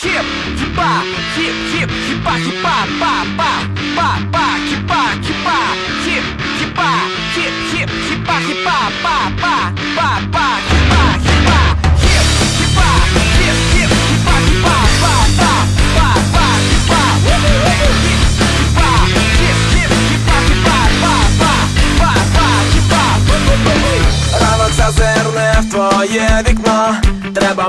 Хіп, хіпа, хіп, хіп, хіпа, хіпа, па, па, па, па, хіпа, хіпа, хіп, хіпа, хіп, хіп, хіпа, хіпа, па, па, па, па, хіпа, хіпа, хіп, хіпа, хіп, хіп, хіпа, хіпа, па, па, па, па, хіпа, хіп, хіпа, хіп, хіп, хіпа, хіпа, па, па, па, па, хіпа, Ранок зазирне в твоє вікно, треба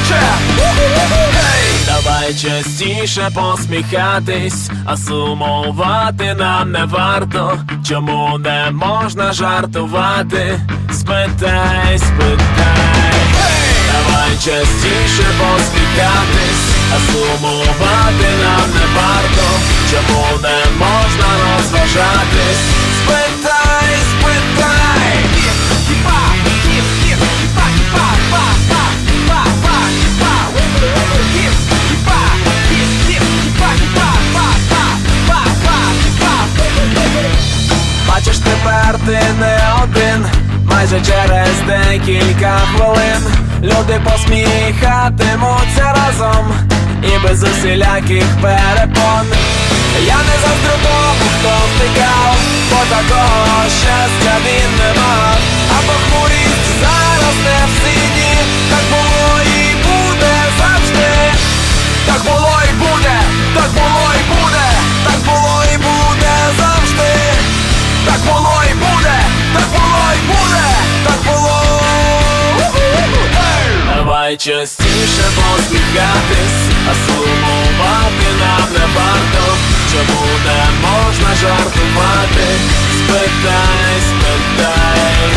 хоче. Давай частіше посміхатись, а сумувати нам не варто. Чому не можна жартувати? Спитай, спитай. Давай частіше посміхатись, а сумувати нам не варто. Чому не можна розважатись? Бачиш, тепер ти не один, майже через декілька хвилин люди посміхатимуться разом і без усіляких перепон. Я не заздрю тому, хто втикав, Давай частіше посміхатись, а сумувати нам не варто. Чому не можна жартувати? Спитай, спитай.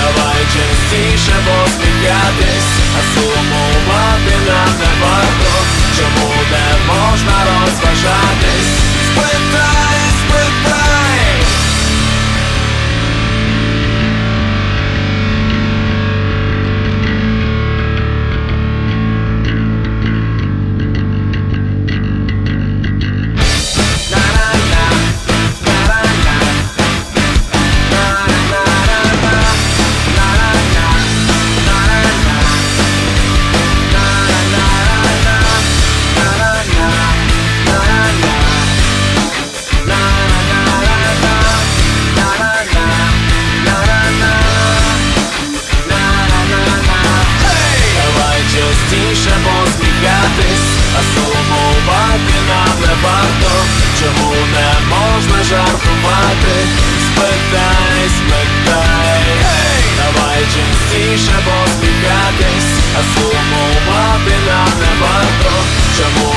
Давай частіше посміхатись, а сумувати нам не варто. Чому не можна розважатись? Нам варто. Чому не можна жартувати? Спитай, спитай. Давай частіше посміхатись, а сумувати нам не варто. Чому?